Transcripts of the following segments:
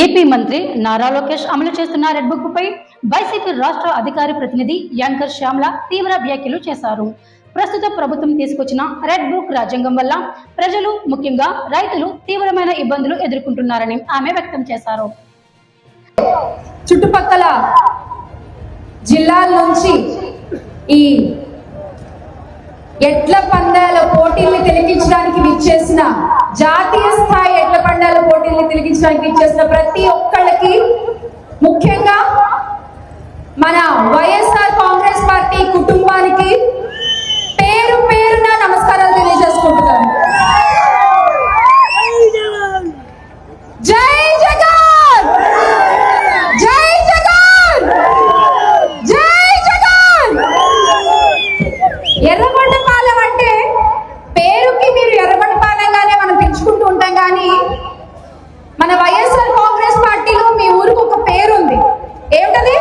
AP మంత్రి నారా లోకేష్ అమలు చేస్తున్న రెడ్ బుక్ పై వైసీపీ రాష్ట్ర అధికారి ప్రతినిధి యాంకర్ శ్యామ్ల తీవ్ర వ్యాఖ్యలు చేశారు. ప్రస్తుత ప్రభుత్వం తీసుకొచ్చిన రెడ్ బుక్ రాజ్యాంగం వల్ల ప్రజలు ముఖ్యంగా రైతులు తీవ్రమైన ఇబ్బందులు ఎదుర్కొంటున్నారని ఆమె వ్యక్తం చేశారు. చుట్టుపక్కల జిల్లాల నుంచి ఈ ఎడ్ల పందాల పోటీల్ని తిలకించడానికి విచ్చేసిన జాతీయ స్థాయి ఎడ్ల పందాల పోటీల్ని తిలకించడానికి విచ్చేసిన ప్రతి ఒక్కళ్ళకి ముఖ్యంగా మన వైఎస్ఆర్ కాంగ్రెస్ పార్టీ కుటుంబానికి పేరు పేరున నమస్కారాలు తెలియజేసుకుంటున్నాను. జై జగన్! జై జగన్! జై జగన్! అంటే పేరుకి మీరు ఎర్రగొండపాలెంగానే మనం పెంచుకుంటూ ఉంటాం కానీ మన వైఎస్ఆర్ కాంగ్రెస్ పార్టీలో మీ ఊరికి ఒక పేరు ఉంది ఏమిటది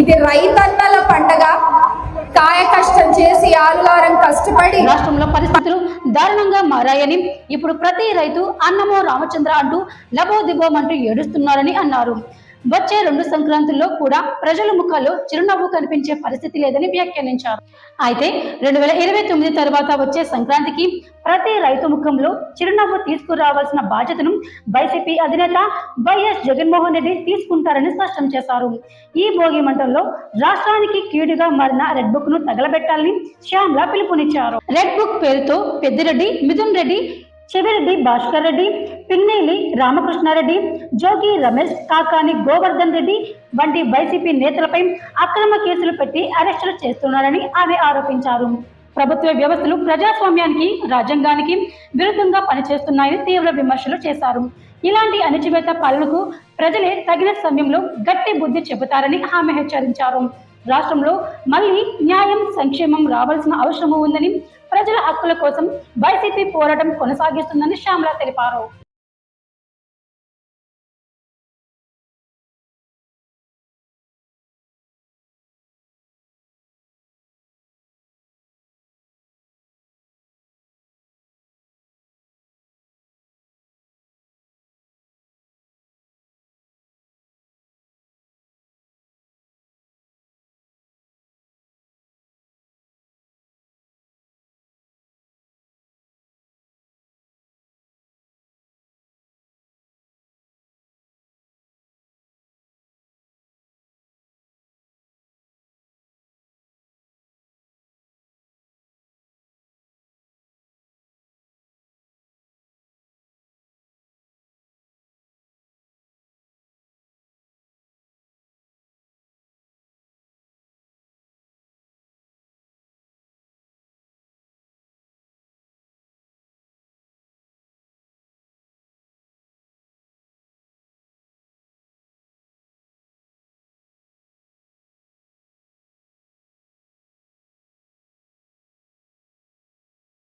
ఇది రైతన్నల పండగ. కాయ కష్టం చేసి ఆలుగారం కష్టపడి రాష్ట్రంలో పరిస్థితులు దారుణంగా మారాయని ఇప్పుడు ప్రతి రైతు అన్నమో రామచంద్ర అంటూ లబోదిబోమంటూ ఏడుస్తున్నారని అన్నారు. వచ్చే రెండు సంక్రాంతుల్లో కూడా ప్రజల ముఖాల్లో చిరునవ్వు కనిపించే పరిస్థితి లేదని వ్యాఖ్యానించారు. అయితే రెండు వేల ఇరవై తొమ్మిది తర్వాత వచ్చే సంక్రాంతికి ప్రతి రైతు ముఖంలో చిరునవ్వు తీసుకురావాల్సిన బాధ్యతను వైసీపీ అధినేత వైఎస్ జగన్మోహన్ రెడ్డి తీసుకుంటారని స్పష్టం చేశారు. ఈ భోగి మంటల్లో రాష్ట్రానికి కీడుగా మారిన రెడ్ బుక్ను తగలబెట్టాలని శ్యామ్లా పిలుపునిచ్చారు. రెడ్ బుక్ పేరుతో పెద్దిరెడ్డి మిథున్ రెడ్డి చెవిరెడ్డి భాస్కర్ రెడ్డి పిన్నేలి రామకృష్ణారెడ్డి జోగి రమేష్ కాకాని గోవర్ధన్ రెడ్డి వంటి వైసీపీ నేతలపై అక్రమ కేసులు పెట్టి అరెస్టులు చేస్తున్నారని ఆమె ఆరోపించారు. ప్రభుత్వ వ్యవస్థలు ప్రజాస్వామ్యానికి రాజ్యాంగానికి విరుద్ధంగా పనిచేస్తున్నాయని తీవ్ర విమర్శలు చేశారు. ఇలాంటి అణచివేత పాలనకు ప్రజలే తగిన సమయంలో గట్టి బుద్ధి చెబుతారని ఆమె హెచ్చరించారు. రాష్ట్రంలో మళ్ళీ న్యాయం సంక్షేమం రావాల్సిన అవసరం ఉందని ప్రజల హక్కుల కోసం వైసీపీ పోరాటం కొనసాగిస్తుందని శ్యామల తెలిపారు.